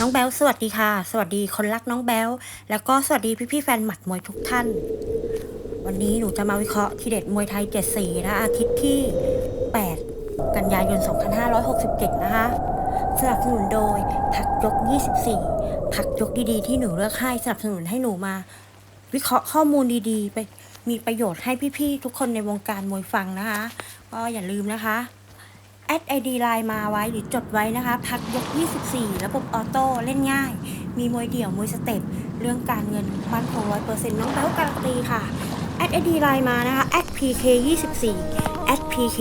น้องแบลสวัสดีค่ะ สวัสดีคนรักน้องแบลแล้วก็สวัสดีพี่ๆแฟนหมัดมวยทุกท่าน วันนี้หนูจะมาวิเคราะห์ทีเด็ดมวยไทย7สีนะ อาทิตย์ที่ 8 กันยายน 2567 นะคะสนับสนุนโดยพักยก 24 พักยกดีๆ ที่หนูเลือกให้สนับสนุนให้หนูมา วิเคราะห์ข้อมูลดีๆ ไปมีประโยชน์ให้พี่ๆทุกคนในวงการมวยฟังนะคะ ก็อย่าลืมนะคะ แอดไอดีไลน์มาไว้หรือจดไว้นะคะ พักยก 24 ระบบออโต้เล่นง่าย มีมวยเดี่ยวมวยสเต็ป เรื่องการเงินมันคงร้อยเปอร์เซ็นต์น้องแป๊วการันตีค่ะแอดไอดีไลน์มานะคะแอด PK 24แอด PK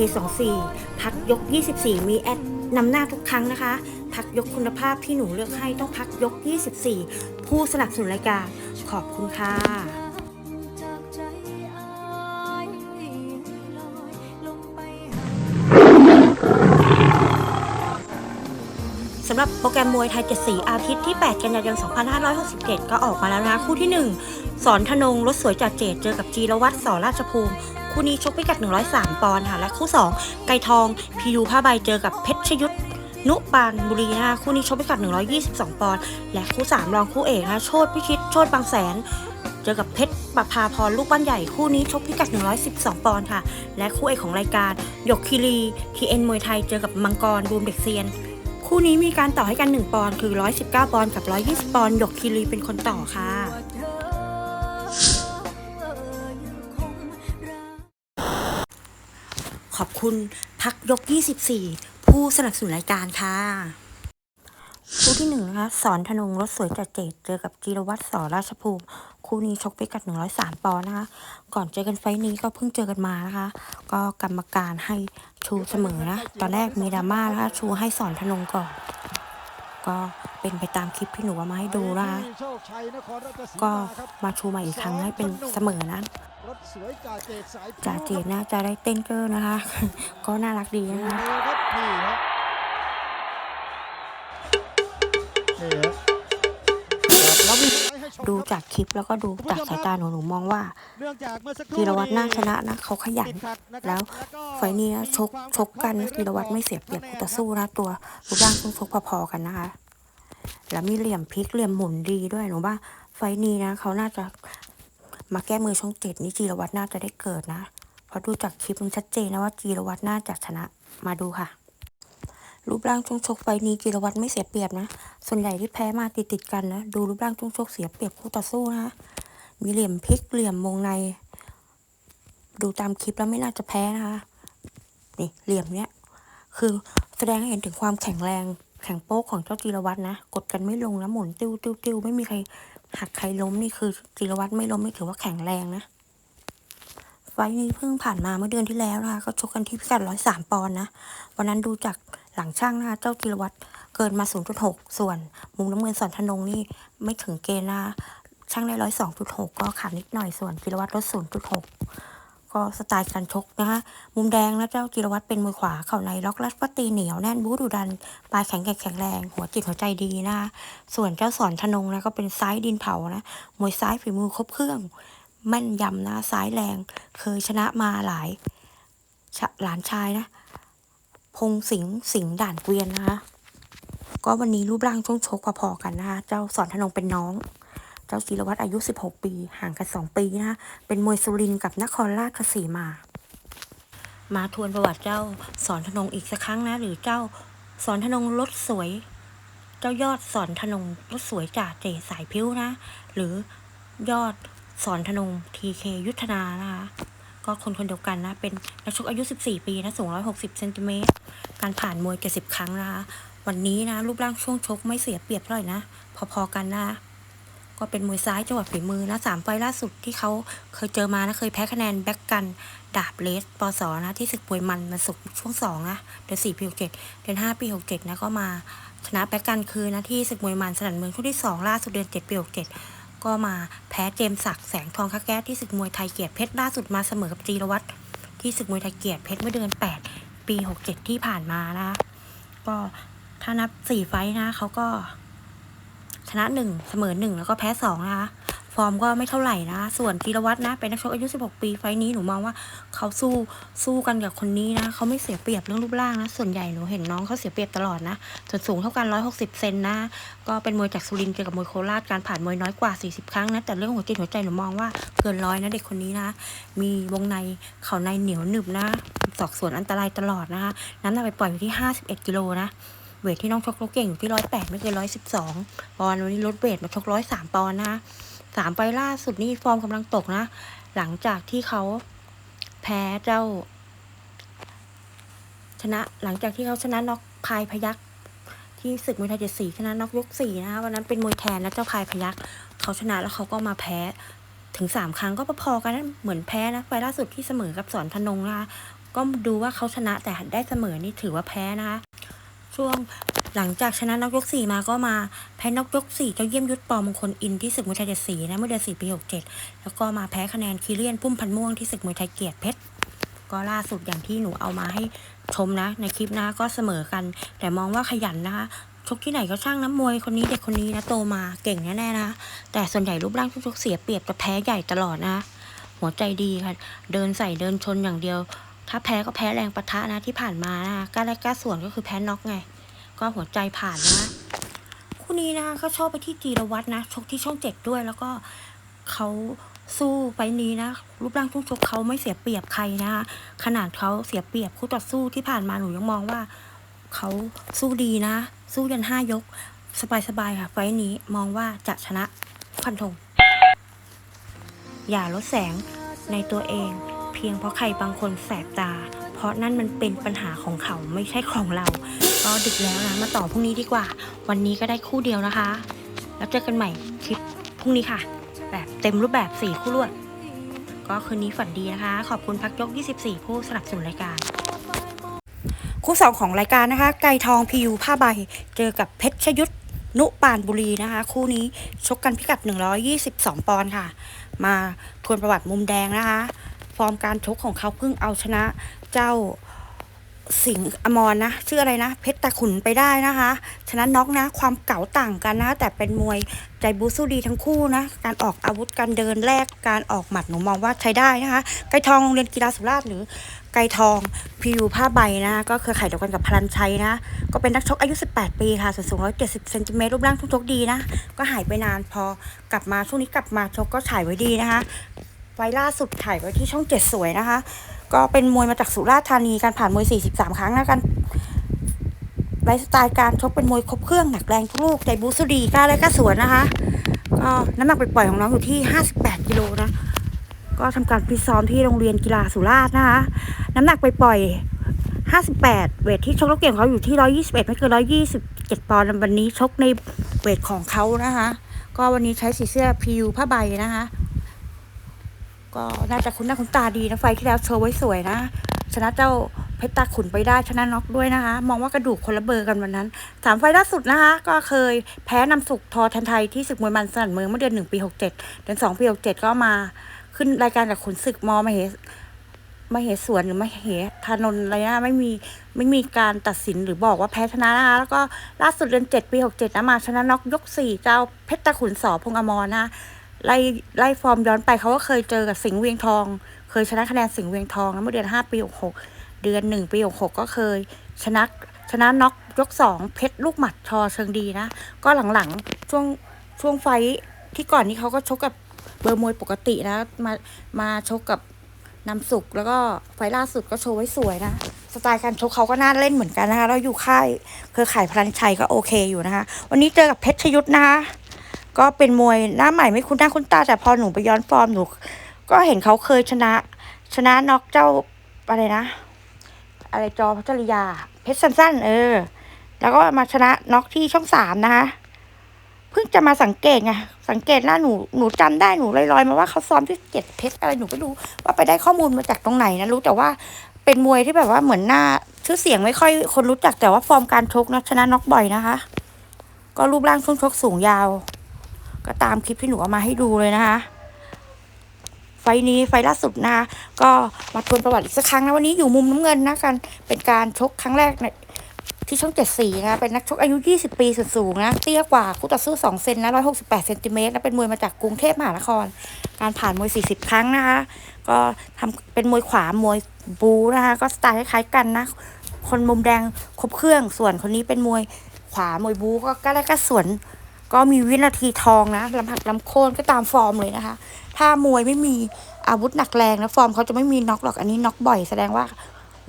24พักยก 24 มีแอดนำหน้าทุกครั้งนะคะ พักยกคุณภาพที่หนูเลือกให้ต้องพักยก 24 ผู้สนับสนุนรายการขอบคุณค่ะำหรับโปรแกรมมวยไทย7สีอาทิตย์ที่ 8 กันยายน 2567 ก็ออกมาแล้วนะ คู่ที่ 1 สอนธนงรถสวยจัดเจดเจอกับจีรวัตรสอราชภูมิ คู่นี้ชกพิกัด 103 ปอนด์ค่ะ และคู่ 2 ไก่ทองพียูผ้าใบเจอกับเพชรชยุทธนุปานบุรีนะคะคู่นี้ชกพิกัด 122 ปอนด์และคู่ 3 รองคู่เอกนะโชดพิชิตโชดบางแสน เจอกับเพชรประภาพรลูกบ้านใหญ่คู่นี้ชกพิกัด 112 ปอนด์ค่ะ และคู่เอกของรายการหยกคิรีทีเอ็นมวยไทยเจอกับมังกรบูมเด็กเซียน คู่นี้มีการต่อให้กัน 1 ปอนด์คือ 119 ปอนด์กับ 120 ปอนด์หยกคิรีเป็นคนต่อค่ะ ขอบคุณพักยก 24 ผู้สนับสนุนรายการค่ะ คู่ที่หนึ่งนะคะสอนธนงรถสวยจัดเจดเจอกับจีรวัตรสอราชภูมิ คู่นี้ชกพิกัด 103 ปอนด์นะคะ ก่อนเจอกันไฟต์นี้ก็เพิ่งเจอกันมานะคะ ก็กรรมการให้ ชูเสมอนะ ตอนแรกมีดราม่านะคะชูให้สอนธนงก่อน ก็เป็นไปตามคลิปที่หนูเอามาให้ดูนะก็มาชูใหม่อีกครั้งให้เป็นเสมอนะจ่าเจดน่าจะได้เต้นเกอร์นะคะ ก็น่ารักดีนะคะเลยครับนี่ฮะ ดูครับจากคลิปแล้วก็ดูจากสายตาหนูหนูมองว่าเนื่องจากเมื่อสักครู่ธีรวัตรน่าชนะนะเขาขยันติดขัดนะครับแล้วก็ไฟล์นี้นะชกมีความชกกันนะธีรวัตรไม่เสียเปรียบคู่ต่อสู้นะตัวรูปร่างต้องชกพอๆกันนะคะ แล้วมีเหลี่ยมพลิกเหลี่ยมหมุนดีด้วยหนูว่าไฟล์นี้นะเขาน่าจะมาแก้มือช่องเจ็ดนี่จีรวัตรน่าจะได้เกิดนะเพราะดูจากคลิปมันชัดเจนนะว่าจีรวัตรน่าจะชนะมาดูค่ะ รูปร่างช่วงชกไฟนี้จีรวัตรไม่เสียเปรียบนะ ส่วนใหญ่ที่แพ้มาติดติดกันนะ ดูรูปร่างช่วงชกเสียเปรียบคู่ต่อสู้นะมีเหลี่ยมพลิกเหลี่ยมวงใน ดูตามคลิปแล้วไม่น่าจะแพ้นะคะนี่เหลี่ยมเนี้ยคือแสดงให้เห็นถึงความแข็งแรงแข็งโป๊กของเจ้าจีรวัตรนะ กดกันไม่ลงนะหมุนติ้วติ้วติ้วไม่มีใครหักใครล้มนี่คือจีรวัตรไม่ล้มนี่ถือว่าแข็งแรงนะไฟนี้เพิ่งผ่านมาเมื่อเดือนที่แล้วนะคะก็ชกกันที่พิกัดร้อยสามปอนด์นะวันนั้นดูจาก หลังช่างนะคะเจ้าจีรวัตรเกินมา 0.6 ส่วนมุมน้ำเงินสอนธนงนี่ไม่ถึงเกณฑ์นะช่างได้ร้อยสองจุดหกก็ขาดนิดหน่อยส่วนจีรวัตรลดศูนย์จุดหกก็สไตล์การชกนะคะมุมแดงนะเจ้าจิรวัตรเป็นมือขวาเข่าในล็อกลัดปตีเหนียวแน่นบูดูดันปลายแข็งแกร่งแข็งแรง หัวจิตหัวใจดีนะคะส่วนเจ้าสอนธนงนะก็เป็นซ้ายดินเผานะมวยซ้ายฝีมือครบเครื่องแม่นยำนะซ้ายแรง เคยชนะมาหลายหลานชายนะ พงสิงสิงด่านเกวียนนะคะ ก็วันนี้รูปร่างช่วงชกพอๆกันนะคะเจ้าสอนธนงเป็นน้อง เจ้าจิรวัตรอายุ 16 ปี ห่างกัน 2 ปีนะคะเป็นมวยสุรินกับนครราชสีมา มาทวนประวัติเจ้าสอนธนงอีกสักครั้งนะ หรือเจ้าสอนธนงรถสวย เจ้ายอดสอนธนงรถสวยจ่าเจสายพิ้วนะ หรือยอดสอนธนงทีเคยุทธนานะคะ ก็คนคนเดียวกันนะ เป็นนักชกอายุ 14 ปีนะสูง 160 เซนติเมตร การผ่านมวย70ครั้งนะคะ วันนี้นะ รูปร่างช่วงชกไม่เสียเปรียบเท่าไหร่นะ พอๆกันนะ ก็เป็นมวยซ้ายจังหวัดฝีมือนะสามไฟล์ล่าสุดที่เขาเคยเจอมานะ เคยแพ้คะแนนแบ็กกัน ดาบเลสปอสอนะ ที่ศึกมวยมันมันสุกช่วงสองนะเดือนสี่ปีหกเจ็ดเดือนห้าปีหกเจ็ดนะก็มาชนะแบ็กกันคืนนะที่ศึกมวยมันสนันเมืองช่วงที่สองล่าสุดเดือนเจ็ดปีหกเจ็ด ก็มาแพ้เจมส์ศักดิ์แสงทองคาแก้วที่ศึกมวยไทยเกียรติเพชรล่าสุดมาเสมอกับจีรวัตรที่ศึกมวยไทยเกียรติเพชรเมื่อเดือนแปดปีหกเจ็ดที่ผ่านมานะก็ถ้านับสี่ไฟนะเขาก็ชนะหนึ่งเสมอหนึ่งแล้วก็แพ้สองนะคะ ฟอร์มก็ไม่เท่าไหร่นะ ส่วนธีรวัตรนะ เป็นนักชกอายุ 16 ปีไฟนี้หนูมองว่าเขาสู้สู้กันกับคนนี้นะเขาไม่เสียเปรียบเรื่องรูปร่างนะ ส่วนใหญ่หนูเห็นน้องเขาเสียเปรียบตลอดนะส่วนสูงเท่ากัน 160 เซนนะ ก็เป็นมวยจากสุรินทร์เจอกับมวยโคราชการผ่านมวยน้อยกว่า 40 ครั้งนะแต่เรื่องหัวจิตหัวใจหนูมองว่าเกินร้อยนะเด็กคนนี้นะ มีวงในเข่าในเหนียวหนึบนะสอกสวนอันตรายตลอดนะคะน้ำหนักไปปล่อยอยู่ที่ 51 กิโลนะเวทที่น้องชกเขาเก่งอยู่ที่108ไม่เกิน112ปอนด์วันนี้ลดเวทมาชก103ปอนด์นะ สามไฟล่าสุดนี่ฟอร์มกำลังตกนะ หลังจากที่เขาแพ้เจ้า ชนะหลังจากที่เขาชนะน็อกพายพยักที่ศึกมวยไทยเจ็ดสี่ชนะน็อกยกสี่นะคะวันนั้นเป็นมวยแทนนะเจ้าพายพยักเขาชนะแล้วเขาก็มาแพ้ถึงสามครั้งก็พอๆกันนะเหมือนแพ้นะไฟล์ล่าสุดที่เสมอกับสอนธนงนะคะก็ดูว่าเขาชนะแต่ได้เสมอนี่ถือว่าแพ้นะคะ ช่วงหลังจากชนะนกยกสี่มาก็มาแพ้นกยกสี่เจ้าเยี่ยมยุทธปอมงคลอินที่ศึกมวยไทยเจ็ดสีนะเมื่อเดือนสี่ปีหกเจ็ดแล้วก็มาแพ้คะแนนคิเลียนพุ่มพันม่วงที่ศึกมวยไทยเกียรติเพชรก็ล่าสุดอย่างที่หนูเอามาให้ชมนะ ในคลิปนะก็เสมอกัน แต่มองว่าขยันนะคะชกที่ไหนก็ช่างน้ำมวยคนนี้เด็กคนนี้นะโตมาเก่งแน่ๆนะ แต่ส่วนใหญ่รูปร่างชกๆเสียเปรียบกับแพ้ใหญ่ตลอดนะ หัวใจดีค่ะ เดินใส่เดินชนอย่างเดียว ถ้าแพ้ก็แพ้แรงปะทะนะที่ผ่านมานะกล้าแลกกล้าส่วนก็คือแพ้น็อกไง ก็หัวใจผ่านนะคู่นี้นะคะก็ชอบไปที่จีรวัตรนะชกที่ช่องเจ็ดด้วย แล้วก็เขาสู้ไปนี้นะรูปร่างช่วงชกเขาไม่เสียเปรียบใครนะขนาดเขาเสียเปรียบคู่ต่อสู้ที่ผ่านมาหนูยังมองว่าเขาสู้ดีนะ สู้ยันห้ายก สบายๆค่ะ ไฟนี้มองว่าจะชนะฟันธงอย่าลดแสงในตัวเอง เพียงเพราะใครบางคนแสบตา เพราะนั่นมันเป็นปัญหาของเขาไม่ใช่ของเรา ก็ดึกแล้วนะ มาต่อพรุ่งนี้ดีกว่า วันนี้ก็ได้คู่เดียวนะคะ แล้วเจอกันใหม่คลิปพรุ่งนี้ค่ะ แบบเต็มรูปแบบ 4 คู่รวด ก็คืนนี้ฝันดีนะคะ ขอบคุณพักยก 24 ผู้สนับสนุนรายการ คู่สองของรายการนะคะ ไก่ทองพียูผ้าใบ เจอกับเพชรชยุทธนุปานบุรีนะคะ คู่นี้ชกกันพิกัด 122 ปอนด์ค่ะ มาทวนประวัติมุมแดงนะคะ ฟอร์มการชกของเขาเพิ่งเอาชนะเจ้าสิงอมรนะ ชื่ออะไรนะ เพชรตะขุนไปได้นะคะ ชนะน็อกนะ ความเก๋าต่างกันนะ แต่เป็นมวยใจบูสู้ดีทั้งคู่นะ การออกอาวุธการเดินแลกการออกหมัดหนูมองว่าใช้ได้นะคะ ไกรทองโรงเรียนกีฬาสุราษฎร์หรือไกรทองพียูผ้าใบนะ ก็เครือข่ายเดียวกันกับพลันชัยนะ ก็เป็นนักชกอายุ 18 ปีค่ะส่วนสูง 170เซนติเมตรรูปร่างทุ่งชกดีนะ ก็หายไปนานพอกลับมาช่วงนี้กลับมาชกก็ฉายไว้ดีนะคะ ไฟล่าสุดถ่ายไว้ที่ช่องเจ็ดสวยนะคะ ก็เป็นมวยมาจากสุราษฎร์ธานีการผ่านมวย 43 ครั้งนะกันไลฟ์สไตล์การชกเป็นมวยครบเครื่องหนักแรงทุกลูกใจบูสุดีกล้าและกล้าสวนนะคะก็น้ำหนักไปปล่อยของน้องอยู่ที่ 58กิโลนะก็ทำการฟิตซ้อมที่โรงเรียนกีฬาสุราษฎร์นะคะ น้ำหนักไปปล่อย 58 เวทที่ชกแล้วเก่งเขาอยู่ที่ 121 ไม่เกิน 127 ปอนด์วันนี้ชกในเวทของเขานะคะ ก็วันนี้ใช้สีเสื้อพิวผ้าใบนะคะ ก็น่าจะคุ้นหน้าคุ้นตาดีนะไฟที่แล้วโชว์ไว้สวยนะชนะเจ้าเพชรตาขุนไปได้ชนะน็อกด้วยนะคะ มองว่ากระดูกคนละเบอร์กันวันนั้นสามไฟล่าสุดนะคะ ก็เคยแพ้นำสุกทอทันไทยที่ศึกมวยมันสนั่นเมืองเมื่อเดือนหนึ่งปีหกเจ็ดเดือนสองปีหกเจ็ดก็มาขึ้นรายการกับขุนศึกมอมาเหมาเหสวนหรือมาเหธานนอะไรนะไม่มีไม่มีการตัดสินหรือบอกว่าแพ้ชนะนะคะแล้วก็ล่าสุดเดือนเจ็ดปีหกเจ็ดนะมาชนะน็อกยกสี่เจ้าเพชรตาขุนสอพงอมรนะ ไล่ไล่ฟอร์มย้อนไปเขาก็เคยเจอกับสิงห์เวียงทอง เคยชนะคะแนนสิงห์เวียงทองนะเมื่อเดือนห้าปีหกหกเดือนหนึ่งปีหกหกก็เคยชนะชนะน็อกยกสองเพชรลูกหมัดชอเชิงดีนะ ก็หลังๆช่วงช่วงไฟที่ก่อนนี้เขาก็ชกกับเบอร์มวยปกตินะ มามาชกกับนำสุกแล้วก็ไฟล่าสุดก็โชว์ไว้สวยนะ สไตล์การชกเขาก็น่าเล่นเหมือนกันนะคะแล้วอยู่ค่ายเครือข่ายพลันชัยก็โอเคอยู่นะคะ วันนี้เจอกับเพชรชยุทธนะคะ ก็เป็นมวยหน้าใหม่ไม่คุ้นหน้าคุ้นตา แต่พอหนูไปย้อนฟอร์มหนู ก็เห็นเขาเคยชนะ ชนะน็อกเจ้าอะไรนะ อะไรจอพัชริยา เพชรสั้นๆ เออ แล้วก็มาชนะน็อกที่ช่องสามนะคะเพิ่งจะมาสังเกตไงสังเกตหน้าหนูหนูจำได้หนูลอยๆมาว่าเขาซ้อมที่เจ็ดเพชรอะไรหนูไม่รู้ว่าไปได้ข้อมูลมาจากตรงไหนนะรู้แต่ว่าเป็นมวยที่แบบว่าเหมือนหน้าชื่อเสียงไม่ค่อยคนรู้จักแต่ว่าฟอร์มการชกนะชนะน็อกบ่อยนะคะ ก็รูปร่างช่วงชกสูงยาว ก็ตามคลิปที่หนูเอามาให้ดูเลยนะคะ ไฟนี้ไฟล่าสุดนะคะก็มาทวนประวัติอีกสักครั้งนะวันนี้อยู่มุมน้ำเงินนะกันเป็นการชกครั้งแรกในที่ช่องเจ็ดสีนะ เป็นนักชกอายุ 20 ปีสุดสูงนะ เตี้ยกว่าคู่ต่อสู้ 2 เซนนะ 168 เซนติเมตรและเป็นมวยมาจากกรุงเทพมหานคร การผ่านมวย 40 ครั้งนะคะ ก็ทำเป็นมวยขวามวยบูนะคะ ก็สไตล์คล้ายๆกันนะ คนมุมแดงครบเครื่อง ส่วนคนนี้เป็นมวยขวามวยบู ก็ก็ได้ก็ส่วน ก็มีวินาทีทองนะลำหักลำโค่นก็ตามฟอร์มเลยนะคะ ถ้ามวยไม่มีอาวุธหนักแรงนะฟอร์มเขาจะไม่มีน็อกหรอกอันนี้น็อกบ่อยแสดงว่า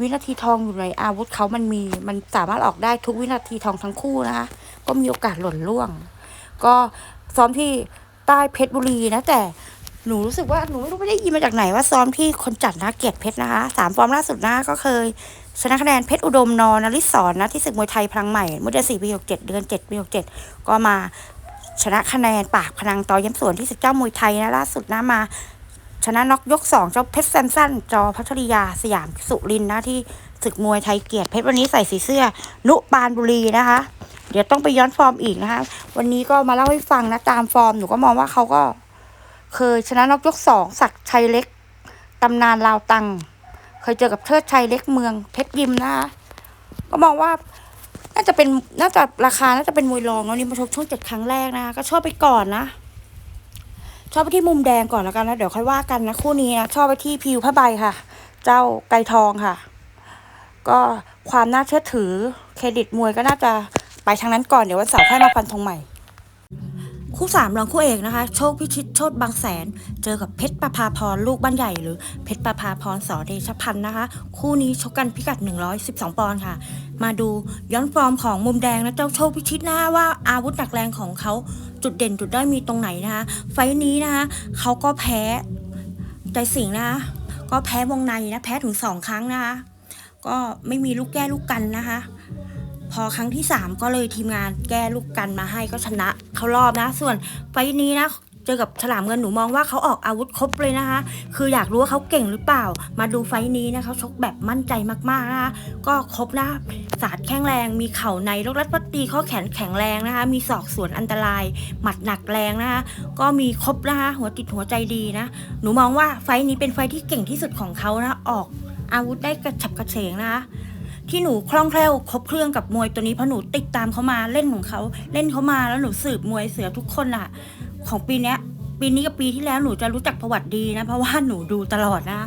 วินาทีทองอยู่ในอาวุธเขามันมี มันสามารถออกได้ทุกวินาทีทองทั้งคู่นะคะ ก็มีโอกาสหล่นล่วง ก็ซ้อมที่ใต้เพชรบุรีนะแต่หนูรู้สึกว่าหนูไม่รู้ไม่ได้ยินมาจากไหนว่าซ้อมที่คนจัดนะเกียรติเพชรนะคะสามฟอร์มล่าสุดนะก็เคย ชนะคะแนนเพชรอุดมนอนริศรนะที่ศึกมวยไทยพลังใหม่เมื่อเดือนสี่ปีหกเจ็ดเดือนเจ็ดปีหกเจ็ดก็มาชนะคะแนนปากพนังต่อย้ำสวนที่ศึกเจ้ามวยไทยนะล่าสุดนะมา ชนะน็อกยกสองเจ้าเพชรแซมสันจอพัทริยาสยามสุรินนะที่ศึกมวยไทยเกียรติเพชรวันนี้ใส่สีเสื้อ นุปานบุรีนะคะ เดี๋ยวต้องไปย้อนฟอร์มอีกนะคะ วันนี้ก็มาเล่าให้ฟังนะตามฟอร์มหนูก็มองว่าเขาก็ เคยชนะน็อกยกสองศักชัยเล็กตำนานลาวตัง ยเจอกับเทิดชัยเล็กเมืองเพชรยิมนะคะก็มองว่าน่าจะเป็นน่าจะราคาน่าจะเป็นมวยรองเนาะนี่มาชกช่วงเจ็ดครั้งแรกนะคะก็ชอบไปก่อนนะ ชอบไปที่มุมแดงก่อนแล้วกันนะเดี๋ยวค่อยว่ากันนะคู่นี้นะชอบไปที่พิวผ้าใบค่ะ เจ้าไก่ทองค่ะ ก็ความน่าเชื่อถือเครดิตมวยก็น่าจะไปทางนั้นก่อนเดี๋ยววันเสาร์ค่อยมาฟันธงใหม่ คู่สามรองคู่เอกนะคะ โชคพิชิตโชตบางแสน เจอกับเพชรประภาพรลูกบ้านใหญ่หรือเพชรประภาพรสอเดชพันธ์นะคะ คู่นี้ชกกันพิกัด 112 ปอนด์ค่ะ มาดูย้อนฟอร์มของมุมแดงนะเจ้าโชคพิชิตนะคะว่าอาวุธหนักแรงของเขาจุดเด่นจุดด้อยมีตรงไหนนะคะ ไฟนี้นะคะเขาก็แพ้ใจสิงนะคะก็แพ้วงในนะแพ้ถึงสองครั้งนะคะก็ไม่มีลูกแก้ลูกกันนะคะ พอครั้งที่ 3 ก็เลยทีมงานแก้ลูกกันมาให้ก็ชนะเขารอบนะ ส่วนไฟนี้นะเจอกับฉลามเงินหนูมองว่าเขาออกอาวุธครบเลยนะคะ คืออยากรู้ว่าเขาเก่งหรือเปล่า มาดูไฟนี้นะเขาชกแบบมั่นใจมากๆนะคะก็ครบนะศาสตร์แข็งแรง มีเข่าในลูกรัดปัตตีข้อแขนแข็งแรงนะคะ มีศอกสวนอันตราย หมัดหนักแรงนะคะ ก็มีครบนะคะหัวจิตหัวใจดีนะ หนูมองว่าไฟนี้เป็นไฟท์ที่เก่งที่สุดของเขานะออกอาวุธได้กระฉับกระเฉงนะคะ ที่หนูคล่องแคล่วครบเครื่องกับมวยตัวนี้เพราะหนูติดตามเขามาเล่นของเขาเล่นเขามาแล้วหนูสืบมวยเสือทุกคนอะของปีเนี้ยปีนี้กับปีที่แล้วหนูจะรู้จักประวัติดีนะ เพราะว่าหนูดูตลอดนะ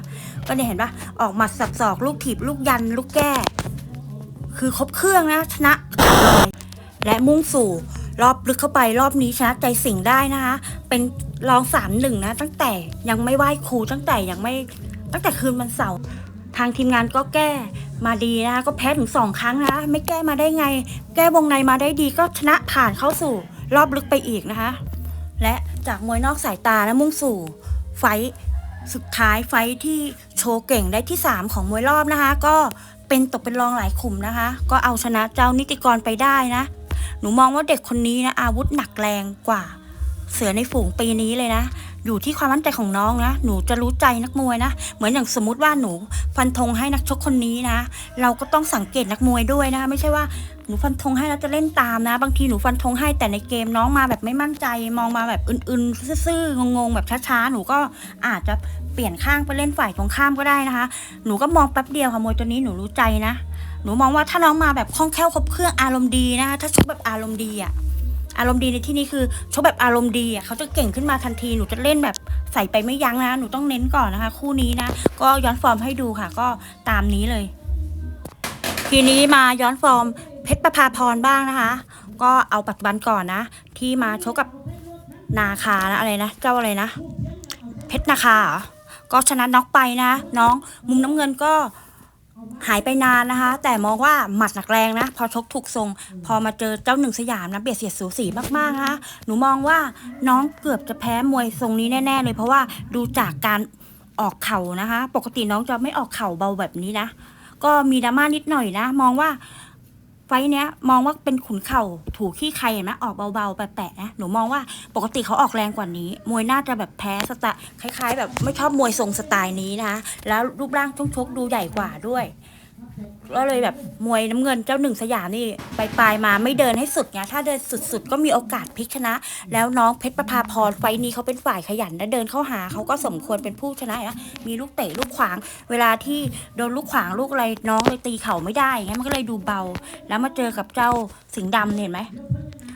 ก็เนี่ยเห็นปะออกหมัดสับศอกลูกถีบลูกยันลูกแก้ คือครบเครื่องนะชนะขาดลยและมุ่งสู่รอบลึกเข้าไปรอบนี้ชนะใจสิงได้นะคะ เป็นรองสามหนึ่งนะ ตั้งแต่ยังไม่ไหว้ครูตั้งแต่ยังไม่ตั้งแต่คืนวันเสาร์ ทางทีมงานก็แก้มาดีนะคะก็แพ้ถึงสองครั้งนะไม่แก้มาได้ไง แก้วงในมาได้ดีก็ชนะผ่านเข้าสู่รอบลึกไปอีกนะคะ และจากมวยนอกสายตาและมุ่งสู่ไฟสุดท้ายไฟท์ที่โชว์เก่งได้ที่ 3 ของมวยรอบนะคะ ก็เป็นตกเป็นรองหลายขุมนะคะ ก็เอาชนะเจ้านิติกรไปได้นะ หนูมองว่าเด็กคนนี้นะอาวุธหนักแรงกว่า เสือในฝูงปีนี้เลยนะ อยู่ที่ความมั่นใจของน้องนะ หนูจะรู้ใจนักมวยนะ เหมือนอย่างสมมติว่าหนูฟันธงให้นักชกคนนี้นะ เราก็ต้องสังเกตนักมวยด้วยนะคะไม่ใช่ว่าหนูฟันธงให้แล้วจะเล่นตามนะ บางทีหนูฟันธงให้แต่ในเกมน้องมาแบบไม่มั่นใจ มองมาแบบอื่นๆซื่อๆงงๆแบบช้าๆหนูก็อาจจะเปลี่ยนข้างไปเล่นฝ่ายตรงข้ามก็ได้นะคะ หนูก็มองแป๊บเดียวค่ะมวยตัวนี้หนูรู้ใจนะ หนูมองว่าถ้าน้องมาแบบคล่องแคล่วครบเครื่องอารมณ์ดีนะคะถ้าชกแบบอารมณ์ดีอะ อารมณ์ดีในที่นี้คือชกแบบอารมณ์ดีอะเขาจะเก่งขึ้นมาทันทีหนูจะเล่นแบบใส่ไปไม่ยั้งนะหนูต้องเน้นก่อนนะคะ คู่นี้นะ ก็ย้อนฟอร์มให้ดูค่ะ ก็ตามนี้เลย ทีนี้มาย้อนฟอร์มเพชรประภาพรบ้างนะคะ ก็เอาปัจจุบันก่อนนะ ที่มาชกกับนาคานะอะไรนะเจ้าอะไรนะ เพชรนาคาก็ชนะน็อกไปนะ น้องมุมน้ำเงินก็ หายไปนานนะคะ แต่มองว่าหมัดหนักแรงนะ พอชกถูกทรง พอมาเจอเจ้าหนึ่งสยามนะเบียดเสียดสูสีมากๆนะคะหนูมองว่าน้องเกือบจะแพ้มวยทรงนี้แน่ ๆ เลย เพราะว่าดูจากการออกเข่านะคะ ปกติน้องจะไม่ออกเข่าเบาแบบนี้นะ ก็มีดราม่านิดหน่อยนะ มองว่า ไฟเนี้ยมองว่าเป็นขุนเข่าถูกขี้ใครเห็นไหมออกเบาๆแปะๆนะหนูมองว่าปกติเขาออกแรงกว่านี้ มวยน่าจะแบบแพ้สไตล์คล้าย ๆ แบบไม่ชอบมวยทรงสไตล์นี้นะคะแล้วรูปร่างช่วงชกดูใหญ่กว่าด้วย ก็เลยแบบมวยน้ำเงินเจ้าหนึ่งสยามนี่ไปปลายมาไม่เดินให้สุดไงถ้าเดินสุด ๆ ก็มีโอกาสพลิกชนะ แล้วน้องเพชรประภาพรไฟนี้เขาเป็นฝ่ายขยันและเดินเข้าหาเขาก็สมควรเป็นผู้ชนะนะมีลูกเตะลูกขวาง เวลาที่โดนลูกขวางลูกอะไรน้องเลยตีเข่าไม่ได้ไงมันก็เลยดูเบา แล้วมาเจอกับเจ้าสิงห์ดำเนี่ยเห็นไหม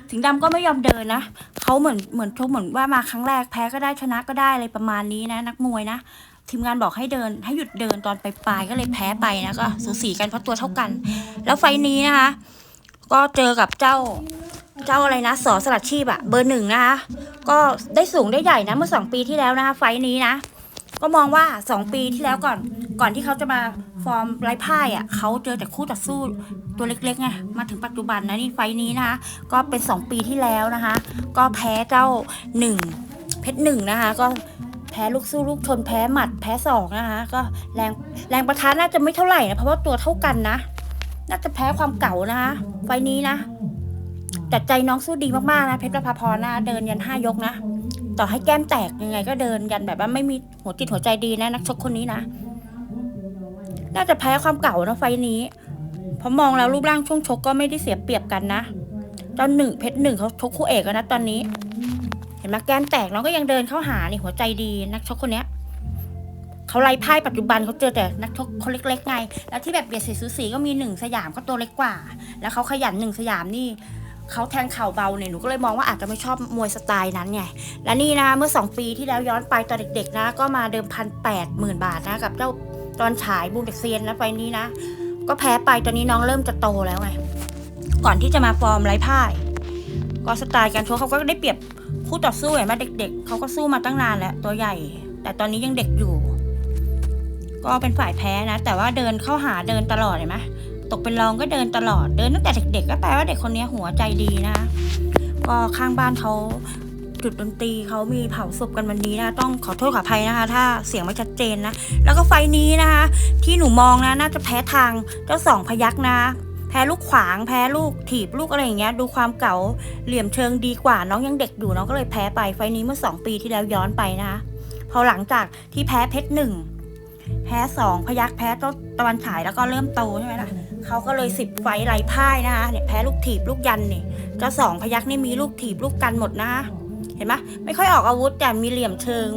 สิงห์ดำก็ไม่ยอมเดินนะ เขาเหมือนเหมือนชกเหมือนว่ามาครั้งแรกแพ้ก็ได้ชนะก็ได้อะไรประมาณนี้นะ นักมวยนะ ทีมงานบอกให้เดิน ให้หยุดเดินตอนปลายๆก็เลยแพ้ไปนะก็สูสีกันเพราะตัวเท่ากัน แล้วไฟนี้นะคะ ก็เจอกับเจ้าเจ้าอะไรนะสอสลัดชีพอะเบอร์หนึ่งนะคะ ก็ได้สูงได้ใหญ่นะเมื่อสองปีที่แล้วนะคะ ไฟนี้นะ ก็มองว่าสองปีที่แล้วก่อน ก่อนที่เขาจะมาฟอร์มไร้พ่ายอะเขาเจอแต่คู่ต่อสู้ตัวเล็กๆไงมาถึงปัจจุบันนะนี่ไฟนี้นะคะก็เป็นสองปีที่แล้วนะคะ ก็แพ้เจ้าหนึ่งเพชรหนึ่งนะคะ ก็ พ้ลูกสู้ลูกชนแพ้หมัดแพ้ศอกนะคะ ก็แรงแรงประทาน่าจะไม่เท่าไหร่นะเพราะว่าตัวเท่ากันนะ น่าจะแพ้ความเก่านะคะไฟนี้นะแต่ใจน้องสู้ดีมากๆนะเพชรประภาพรนะเดินยันห้ายกนะต่อให้แก้มแตกยังไง ก็เดินยันแบบว่าไม่มีหัวจิตหัวใจดีนะนักชกคนนี้นะน่าจะแพ้ความเก่านะไฟนี้เพราะมองแล้วรูปร่างช่วงชกก็ไม่ได้เสียเปรียบกันนะเจ้าหนึ่งเพชรหนึ่งเขาชกคู่เอกแล้วนะตอนนี้ ห็นไหมแก้มแตกน้องก็ยังเดินเข้าหานี่หัวใจดีนักชกคนเนี้ยเขาไล่พ่ายปัจจุบันเขาเจอแต่นักชกคนเล็กๆไง แล้วที่แบบเบียดเสียสูสีก็มีหนึ่งสยามก็ตัวเล็กกว่า แล้วเขาขยันหนึ่งสยามนี่เขาแทงเข่าเบาเนี่ยหนูก็เลยมองว่าอาจจะไม่ชอบมวยสไตล์นั้นไง และนี่นะเมื่อ 2 ปีที่แล้วย้อนไปตอนเด็ก ๆ นะ ก็มาเดิมพันแปดหมื่นบาทนะกับเจ้าตอนฉายบูมเด็กเซียนนะไฟล์นี้นะ ก็แพ้ไปตอนนี้น้องเริ่มจะโตแล้วไง ก่อนที่จะมาฟอร์มไร้พ่าย ก็สไตล์การชกเขาก็ได้เปรียบ คู่ต่อสู้เห็นไหมเด็ก ๆเขาก็สู้มาตั้งนานแล้วตัวใหญ่ แต่ตอนนี้ยังเด็กอยู่ ก็เป็นฝ่ายแพ้นะ แต่ว่าเดินเข้าหาเดินตลอดเห็นไหมตกเป็นรองก็เดินตลอดเดินตั้งแต่เด็กๆก็แปลว่าเด็กคนนี้หัวใจดีนะก็ข้างบ้านเขาจุดดนตรีเขามีเผาศพกันวันนี้นะต้องขอโทษขออภัยนะคะ ถ้าเสียงไม่ชัดเจนนะ แล้วก็ไฟนี้นะคะ ที่หนูมองนะ น่าจะแพ้ทางเจ้าสองพยักนะ พ้ลูกขวางแพ้ลูกถีบลูกอะไรอย่างเงี้ย ดูความเก่าเหลี่ยมเชิงดีกว่า น้องยังเด็กอยู่น้องก็เลยแพ้ไปไฟนี้เมื่อสองปีที่แล้วย้อนไปนะคะพอหลังจากที่แพ้เพชรหนึ่งแพ้สองพยักแพ้ต้นตะวันฉายแล้วก็เริ่มโตใช่ไหมล่ะเขาก็เลยสิบไฟไร้พ่ายนะคะเนี่ยแพ้ลูกถีบลูกยันเนี่เจ้าสองพยักนี่มีลูกถีบลูกกันหมดนะเห็นไหมไม่ค่อยออกอาวุธแต่มีเหลี่ยมเชิง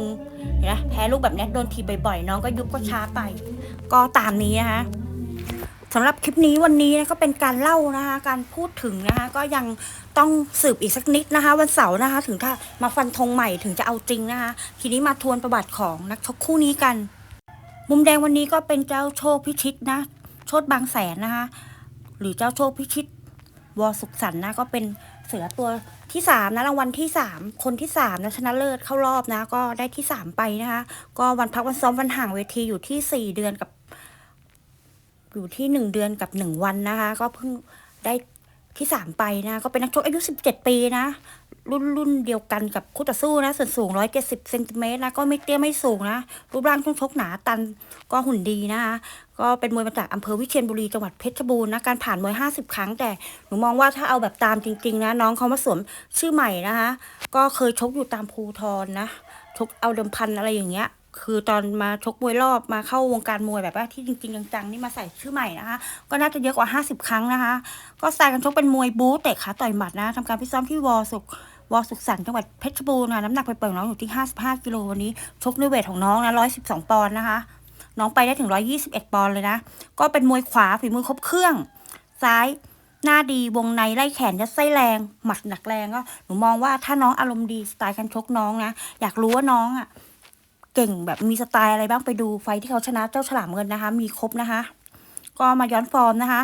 เห็นไหมแพ้ลูกแบบนี้โดนถีบบ่อยๆน้องก็ยุบก็ช้าไป ก็ตามนี้นะคะ สำหรับคลิปนี้วันนี้นะก็เป็นการเล่านะคะ การพูดถึงนะคะ ก็ยังต้องสืบอีกสักนิดนะคะ วันเสาร์นะคะ ถึงถ้ามาฟันธงใหม่ถึงจะเอาจริงนะคะ ทีนี้มาทวนประวัติของนักชกคู่นี้กัน มุมแดงวันนี้ก็เป็นเจ้าโชคพิชิตนะ โชดบางแสนนะคะ หรือเจ้าโชคพิชิต วอสุขสันนะก็เป็นเสือตัวที่สามนะรางวัลที่สามคนที่สามนะชนะเลิศเข้ารอบนะ ก็ได้ที่สามไปนะคะ ก็วันพักวันซ้อมวันห่างเวทีอยู่ที่สี่เดือนกับ อยู่ที่หนึ่งเดือนกับหนึ่งวันนะคะ ก็เพิ่งได้ที่สามไปนะ ก็เป็นนักชกอายุสิบเจ็ดปีนะ รุ่นรุ่นเดียวกันกับคู่ต่อสู้นะ ส่วนสูงร้อยเจ็ดสิบเซนติเมตรนะ ก็ไม่เตี้ยไม่สูงนะ รูปร่างช่วงชกหนาตันก็หุ่นดีนะคะ ก็เป็นมวยมาจากอำเภอวิเชียรบุรีจังหวัดเพชรบูรณ์นะ การผ่านมวย 50 ครั้ง แต่หนูมองว่าถ้าเอาแบบตามจริง ๆ นะ น้องเขามาสวมชื่อใหม่นะคะ ก็เคยชกอยู่ตามภูทรนะ ชกเอาเดิมพันอะไรอย่างเงี้ย คือตอนมาชกมวยรอบมาเข้าวงการมวยแบบว่าที่จริงๆจังๆนี่มาใส่ชื่อใหม่นะคะ ก็น่าจะเยอะกว่า 50 ครั้งนะคะ ก็สไตล์การชกเป็นมวยบู๊เตะขาต่อยหมัดนะทำการพิซ้อมที่วอสุกวอสุขสันต์จังหวัดเพชรบูรณ์นะน้ำหนักไปเปิดน้องอยู่ที่ 55กิโลวันนี้ชกด้วยเวทของน้องนะ112 ปอนด์นะคะ น้องไปได้ถึง 121 ปอนด์เลยนะ ก็เป็นมวยขวาฝีมือครบเครื่อง ซ้ายหน้าดีวงในไล่แขนยัดไส้แรง หมัดหนักแรงก็หนูมองว่าถ้าน้องอารมณ์ดีสไตล์การชกน้องนะอยากรู้ว่าน้องอะ เก่งแบบมีสไตล์อะไรบ้างไปดูไฟที่เขาชนะเจ้าฉลามเงินนะคะ มีครบนะคะ ก็มาย้อนฟอร์มนะคะ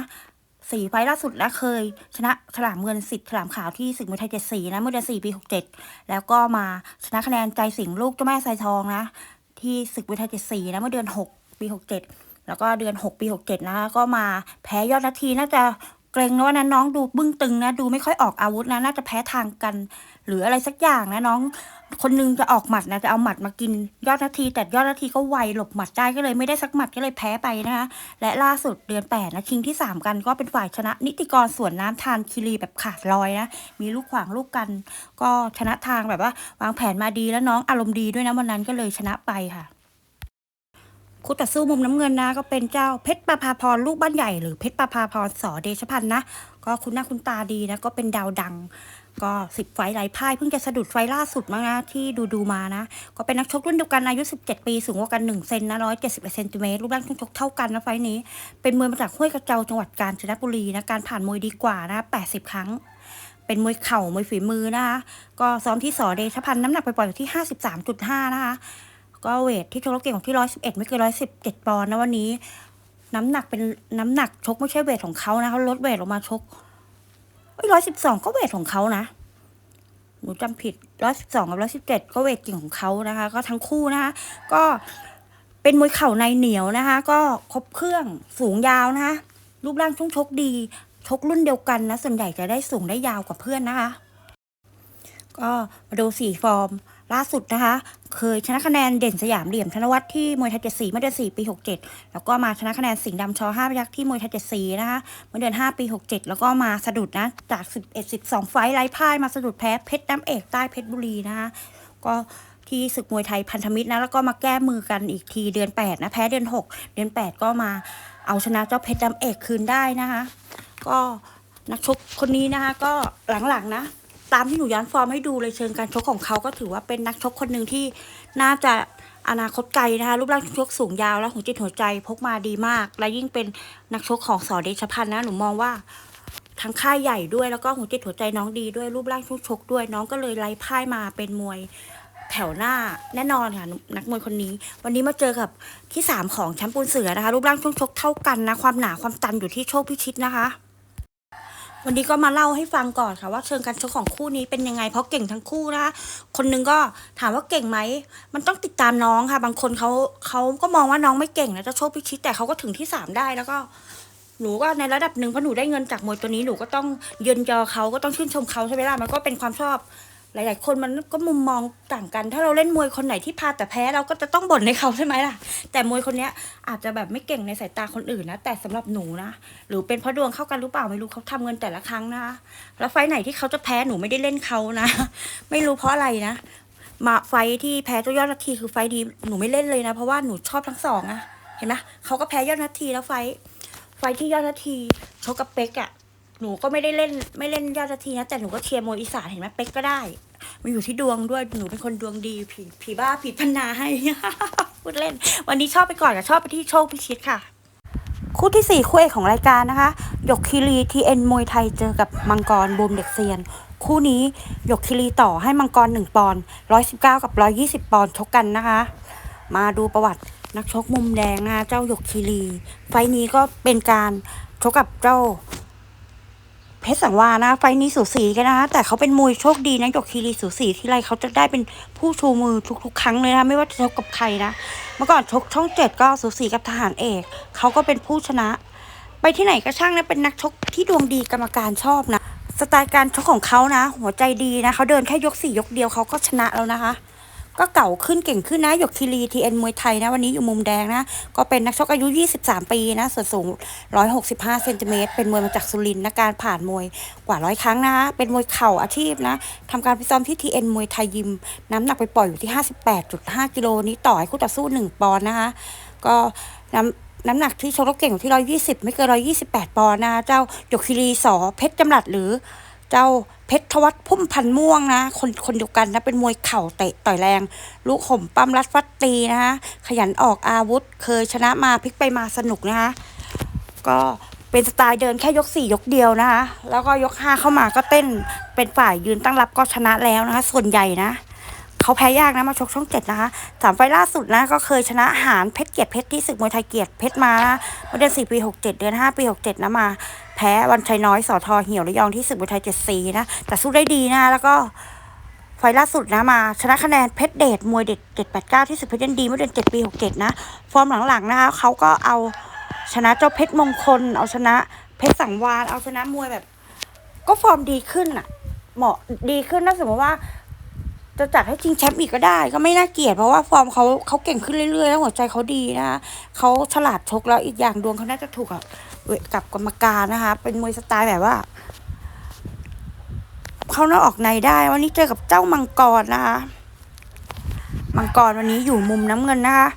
สี่ไฟล่าสุดและเคย ชนะฉลามเงินสิทธิ์ฉลามขาวที่ศึกมวยไทยเจ็ดสีนะเมื่อเดือนสี่ปีหกเจ็ดแล้วก็มาชนะคะแนนใจสิงห์ลูกเจ้าแม่ไซทองนะ ที่ศึกมวยไทยเจ็ดสีนะเมื่อเดือนหกปีหกเจ็ดแล้วก็เดือนหกปีหกเจ็ดนะก็มาแพ้ยอดนาทีน่าจะ เกรงนะว่านั้นน้องดูบึ้งตึงนะ ดูไม่ค่อยออกอาวุธนะ น่าจะแพ้ทางกัน หรืออะไรสักอย่างนะน้อง คนนึงจะออกหมัดนะจะเอาหมัดมากิน ยอดนาที แต่ยอดนาทีก็ไวหลบหมัดได้ก็เลยไม่ได้สักหมัดก็เลยแพ้ไปนะคะและล่าสุดเดือน8นะชิงที่ 3 กันก็เป็นฝ่ายชนะนิติกรส่วนน้ำทานคิรีแบบขาดลอยนะมีลูกขวางลูกกัน ก็ชนะทางแบบว่า วางแผนมาดีแล้วน้องอารมณ์ดีด้วยนะวันนั้นก็เลยชนะไปค่ะ คู่ต่อสู้มุมน้ำเงินนะ ก็เป็นเจ้าเพชรประภาพรลูกบ้านใหญ่หรือเพชรประภาพรสอเดชพันธ์นะ ก็คุณหน้าคุณตาดีนะ ก็เป็นดาวดัง ก็สิบไฟไร้พ่ายเพิ่งจะสะดุดไฟล่าสุดมั้งนะที่ดูดูมานะ ก็เป็นนักชกรุ่นเดียวกันอายุ 17 ปี สูงกว่ากัน 1 เซนนะ171เซนติเมตรรูปร่างช่วงชกเท่ากันนะไฟนี้ เป็นมวยมาจากห้วยกระเจ้าจังหวัดกาญจนบุรีนะการผ่านมวยดีกว่านะ80 ครั้งเป็นมวยเข่ามวยฝีมือนะคะ ก็ซ้อมที่สอเดชพันธ์น้ำหนักไปล่อยๆอยู่ที่ 53.5 นะคะ ก็เวทที่ชกแล้วเก่งของที่111ไม่เกิน117ปอนด์นะวันนี้ น้ำหนักเป็นน้ำหนักชกไม่ใช่เวทของเขานะเขาลดเวทลงมาชกเอ้ย112ก็เวทของเขานะหนูจำผิด112กับ117ก็เวทจริงของเขานะคะ ก็ทั้งคู่นะคะ ก็เป็นมวยเข่าในเหนียวนะคะ ก็ครบเครื่องสูงยาวนะคะรูปร่างช่วงชกดี ชกรุ่นเดียวกันนะ ส่วนใหญ่จะได้สูงได้ยาวกว่าเพื่อนนะคะ ก็มาดูสี่ฟอร์ม ล่าสุดนะคะ เคยชนะคะแนนเด่นสยามเหลี่ยมธนวัฒน์ที่มวยไทยเจ็ดสีเมื่อเดือนสี่ปีหกเจ็ดแล้วก็มาชนะคะแนนสิงห์ดำชอห้าพยักษ์ที่มวยไทยเจ็ดสีนะคะเมื่อเดือนห้าปีหกเจ็ดแล้วก็มาสะดุดนะจากสิบเอ็ดสิบสองไฟท์ไร้พ่ายมาสะดุดแพ้เพชรน้ำเอกใต้เพชรบุรีนะคะก็ที่ศึกมวยไทยพันธมิตรนะแล้วก็มาแก้มือกันอีกทีเดือน8นะแพ้เดือน6เดือน8ก็มาเอาชนะเจ้าเพชรดำเอกคืนได้นะคะ ก็นักชกคนนี้นะคะ ก็หลังๆนะ ตามที่หนูย้อนฟอร์มให้ดูเลยเชิงการชกของเขาก็ถือว่าเป็นนักชกคนหนึ่งที่น่าจะอนาคตไกลนะคะรูปร่างชกสูงยาวแล้วหัวจิตหัวใจพกมาดีมาก และยิ่งเป็นนักชกของสอเดชพันธ์นะหนูมองว่าทั้งค่ายใหญ่ด้วยแล้วก็หัวจิตหัวใจน้องดีด้วยรูปร่างช่วงชกด้วย น้องก็เลยไล่พ่ายมาเป็นมวยแถวหน้าแน่นอนค่ะนักมวยคนนี้ วันนี้มาเจอกับที่สามของแชมป์ปูนเสือนะคะ รูปร่างช่วงชกเท่ากันนะ ความหนาความตันอยู่ที่โชคพิชิตนะคะ วันนี้ก็มาเล่าให้ฟังก่อนค่ะว่าเชิงการชกของคู่นี้เป็นยังไงเพราะเก่งทั้งคู่นะคะคนนึงก็ถามว่าเก่งไหมมันต้องติดตามน้องค่ะ บางคนเขาเขาก็มองว่าน้องไม่เก่งนะจะโชคพิชิตแต่เขาก็ถึงที่สามได้แล้วก็หนูก็ในระดับหนึ่งเพราะหนูได้เงินจากมวยตัวนี้หนูก็ต้องเยินยอเขาก็ต้องชื่นชมเขาใช่ไหมล่ะมันก็เป็นความชอบ หลาย ๆ คนมันก็มุมมองต่างกัน ถ้าเราเล่นมวยคนไหนที่พาแต่แพ้เราก็จะต้องบ่นในเขาใช่ไหมล่ะ แต่มวยคนเนี้ยอาจจะแบบไม่เก่งในสายตาคนอื่นนะ แต่สำหรับหนูนะ หรือเป็นเพราะดวงเข้ากันหรือเปล่าไม่รู้เขาทำเงินแต่ละครั้งนะ แล้วไฟไหนที่เขาจะแพ้หนูไม่ได้เล่นเขานะ ไม่รู้เพราะอะไรนะ มาไฟที่แพ้เจ้ายอดนาทีคือไฟดีหนูไม่เล่นเลยนะ เพราะว่าหนูชอบทั้งสองอะเห็นไหมเขาก็แพ้ยอดนาทีแล้วไฟ ไฟท์ที่ยอดนาทีชกกับเป๊กอะหนูก็ไม่ได้เล่นไม่เล่นยอดนาทีนะแต่หนูก็เชียร์มวยอีสานเห็นไหมเป๊กก็ได้ มันอยู่ที่ดวงด้วยหนูเป็นคนดวงดีผีผีบ้าผีพันนาให้ พูดเล่น วันนี้ชอบไปก่อนกับชอบไปที่โชคพิชิตค่ะ คู่ที่สี่คู่เอกของรายการนะคะ หยกคิรีทีเอ็นมวยไทยเจอกับมังกรบูมเด็กเซียน คู่นี้หยกคิรีต่อให้มังกรหนึ่งปอนด์ร้อยสิบเก้ากับร้อยยี่สิบปอนด์ชกกันนะคะ มาดูประวัตินักชกมุมแดงนะเจ้าหยกคีรี ไฟนี้ก็เป็นการชกกับเจ้า เพชรสังวานะ ไฟนี้สูสีกันนะแต่เขาเป็นมวยโชคดีนะหยกคีรีสูสีที่ไรเขาจะได้เป็นผู้ชูมือทุกๆ ครั้งเลยนะคะไม่ว่าจะชกกับใครนะ เมื่อก่อนชกช่องเจ็ดก็สูสีกับทหารเอกเขาก็เป็นผู้ชนะ ไปที่ไหนก็ช่างนะเป็นนักชกที่ดวงดีกรรมการชอบนะสไตล์การชกของเขานะ หัวใจดีนะเขาเดินแค่ยกสี่ยกเดียวเขาก็ชนะแล้วนะคะ ก็เก่าขึ้นเก่งขึ้นนะหยกคีรีทีเอ็นมวยไทยนะวันนี้อยู่มุมแดงนะ ก็เป็นนักชกอายุ 23 ปีนะส่วนสูง 165เซนติเมตรเป็นมวยมาจากสุรินทร์นะการผ่านมวยกว่าร้อยครั้งนะ เป็นมวยเข่าอาชีพนะทำการฟิซ้อมที่ทีเอ็นมวยไทยยิม น้ำหนักไปปล่อยอยู่ที่ 58.5กิโลนี้ต่อให้คู่ต่อสู้ 1 ปอนด์นะคะ ก็น้ำน้ำหนักที่ชกเก่งอยู่ที่ 120 ไม่เกิน 128 ปอนด์นะ เจ้าหยกคีรีสอเพชรจำรัดหรือเจ้า เพชรทวัฒน์พุ่มพันม่วงนะ คนคนเดียวกันนะ เป็นมวยเข่าเตะต่อยแรง ลูกข่มปั้มรัดฟัดตีนะคะขยันออกอาวุธ เคยชนะมาพลิกไปมาสนุกนะคะก็เป็นสไตล์เดินแค่ยกสี่ยกเดียวนะคะ แล้วก็ยกห้าเข้ามาก็เต้นเป็นฝ่ายยืนตั้งรับก็ชนะแล้วนะคะ ส่วนใหญ่นะเขาแพ้ยากนะมาชกช่องเจ็ดนะคะสามไฟล์ล่าสุดนะก็เคยชนะหารเพชรเกียรติเพชรที่ศึกมวยไทยเกียรติเพชรมานะเมื่อเดือนสี่ปีหกเจ็ดเดือนห้าปีหกเจ็ดนะมา แพ้วันชัยน้อยสอทอเหี่ยวระยองที่ศึกมวยไทยเจ็ดสีนะแต่สู้ได้ดีนะ แล้วก็ไฟล์ล่าสุดนะมา ชนะคะแนนเพชรเดชมวยเด็ดเจ็ดแปดเก้าที่ศึกเพชรยินดีเมื่อเดือนเจ็ดปีหกเจ็ดนะ ฟอร์มหลังๆนะคะเขาก็เอาชนะเจ้าเพชรมงคล เอาชนะเพชรสังวานเอาชนะมวยแบบ ก็ฟอร์มดีขึ้นอะเหมาะดีขึ้นถ้าสมมติว่า จะจัดให้ชิงแชมป์อีกก็ได้ ก็ไม่น่าเกลียดเพราะว่าฟอร์มเขาเขาเก่งขึ้นเรื่อยๆ แล้วหัวใจเขาดีนะคะเขาฉลาดชกแล้วอีกอย่างดวงเขาน่าจะถูกกับ กับกรรมการนะคะ เป็นมวยสไตล์แบบว่าเขาน่าออกในได้ วันนี้เจอกับเจ้ามังกรนะคะ มังกรวันนี้อยู่มุมน้ำเงินนะคะ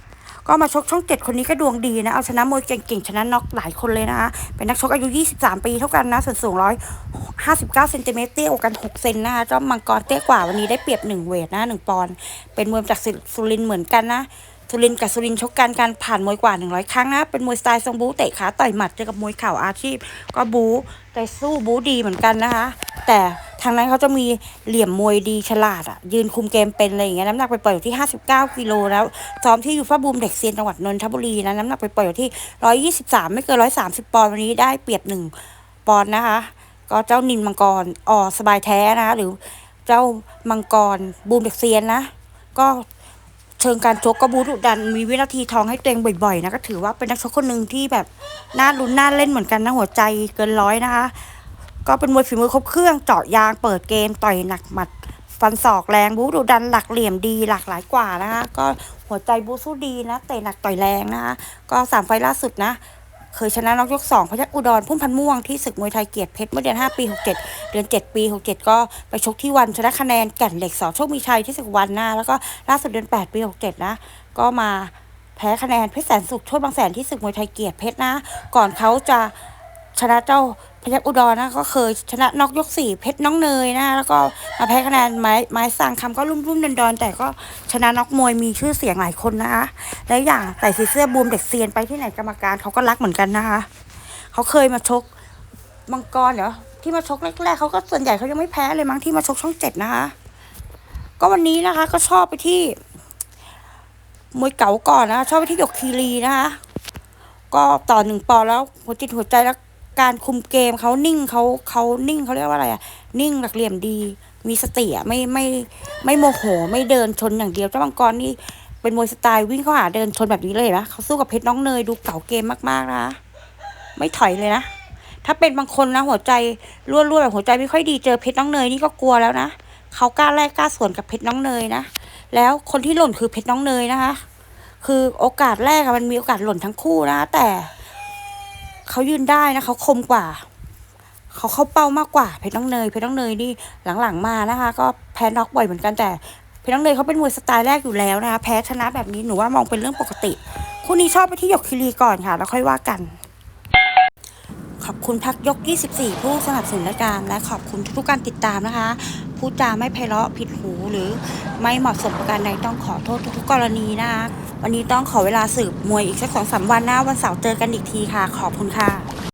ก็มาชกช่องเจ็ดคนนี้ก็ดวงดีนะ เอาชนะมวยเก่งๆชนะน็อกหลายคนเลยนะคะ เป็นนักชกอายุ 23 ปีเท่ากันนะ ส่วนสูง159เซนติเมตรเตี้ยกว่ากัน6เซนนะคะ เจ้ามังกรเตี้ยกว่าวันนี้ได้เปรียบ1เวทนะ1ปอนด์เป็นมวยจากสุรินเหมือนกันนะ สุรินกับสุรินชกกันการผ่านมวยกว่า 100 ครั้งนะ เป็นมวยสไตล์ทรงบู๊เตะขาต่อยหมัดเจอกับมวยเข่าอาชีพ ก็บู๊แต่สู้บู๊ดีเหมือนกันนะคะ แต่ทางนั้นเขาจะมีเหลี่ยมมวยดีฉลาดอะยืนคุมเกมเป็นอะไรอย่างเงี้ยน้ำหนักไปปล่อยอยู่ที่ 59กิโลแล้วซ้อมที่อยู่ฟ่าบูมเด็กเซียนจังหวัดนนทบุรีนะน้ำหนักไปปล่อยอยู่ที่ 123 ไม่เกิน 130 ปอนด์วันนี้ได้เปรียบ 1 ปอนด์นะคะ ก็เจ้านินมังกรอ่อสบายแท้นะหรือเจ้ามังกรบูมเด็กเซียนนะ ก็ เชิงการชกก็บูดุดันมีวินาทีทองให้ตัวเองบ่อยๆนะก็ถือว่าเป็นนักชกคนหนึ่งที่แบบน่าลุ้นน่าเล่นเหมือนกันนะหัวใจเกินร้อยนะคะ ก็เป็นมวยฝีมือครบเครื่องเจาะยางเปิดเกมต่อยหนักหมัดฟันศอกแรงบูดุดันหลักเหลี่ยมดีหลากหลายกว่านะคะก็หัวใจบูสู้ดีนะเตะหนักต่อยแรงนะคะก็สามไฟล์ล่าสุดนะ เคยชนะน็อกยกสองพยัคฆ์อุดรพุ่มพันม่วงที่ศึกมวยไทยเกียรติเพชรเมื่อเดือน5ปี 67 เดือน 7 ปี 67 ก็ไปชกที่วันชนะคะแนนแก่นเหล็กสอโชคมีชัยที่ศึกวันหน้า แล้วก็ล่าสุดเดือน 8 ปี 67 นะ ก็มาแพ้คะแนนเพชรแสนสุขโชคบางแสนที่ศึกมวยไทยเกียรติเพชรนะ ก่อนเขาจะชนะเจ้า พยัคฆ์อุดรนะก็เคยชนะน็อกยกสี่เพชรน้องเนยนะแล้วก็มาแพ้คะแนนไม้ไม้สร้างคำก็รุ่มรุ่มดอนดอนแต่ก็ชนะน็อกมวยมีชื่อเสียงหลายคนนะคะและอย่างใส่สีเสื้อบูมเด็กเซียนไปที่ไหนกรรมการเขาก็รักเหมือนกันนะคะเขาเคยมาชกมังกรเหรอที่มาชกแรกๆเขาก็ส่วนใหญ่เขายังไม่แพ้เลยมั้งที่มาชกช่องเจ็ดนะคะก็วันนี้นะคะ ก็ชอบไปที่มวยเก๋าก่อนนะะชอบไปที่หยกคีรีนะคะก็ต่อหนึ่งปอแล้วหัวจิตหัวใจแล้ว การคุมเกมเขานิ่งเขาเขานิ่งเขาเรียกว่าอะไรอะนิ่งหลักเหลี่ยมดี มีสติอะไม่ไม่ไม่โมโหไม่เดินชนอย่างเดียวเจ้ามังกรนี่เป็นมวยสไตล์วิ่งเข้าหาเดินชนแบบนี้เลยนะเขาสู้กับเพชรน้องเนยดูเก่าเกมมากๆนะคะไม่ถอยเลยนะถ้าเป็นบางคนนะหัวใจรั่วๆแบบหัวใจไม่ค่อยดีเจอเพชรน้องเนยนี่ก็กลัวแล้วนะเขากล้าแลกกล้าสวนกับเพชรน้องเนยนะแล้วคนที่หล่นคือเพชรน้องเนยนะคะ คือโอกาสแรกอะมันมีโอกาสหล่นทั้งคู่นะแต่ เขายืนได้นะเขาคมกว่า เขาเข้าเป้ามากกว่า เพชรน้องเนยเพชรน้องเนยนี่หลังๆมานะคะ ก็แพ้น็อกบ่อยเหมือนกันแต่เพชรน้องเนยเขาเป็นมวยสไตล์แรกอยู่แล้วนะคะแพ้ชนะแบบนี้หนูว่ามองเป็นเรื่องปกติคู่นี้ชอบไปที่หยกคิรีก่อนค่ะ แล้วค่อยว่ากัน ขอบคุณพักยก 24 ผู้สนับสนุนรายการ และขอบคุณทุกการติดตามนะคะพูดจาไม่ไพเราะผิดหูหรือไม่เหมาะสมกับการใดต้องขอโทษทุกๆกรณีนะคะวันนี้ต้องขอเวลาสืบมวยอีกสักสองสามวันนะวันเสาร์เจอกันอีกทีค่ะ ขอบคุณค่ะ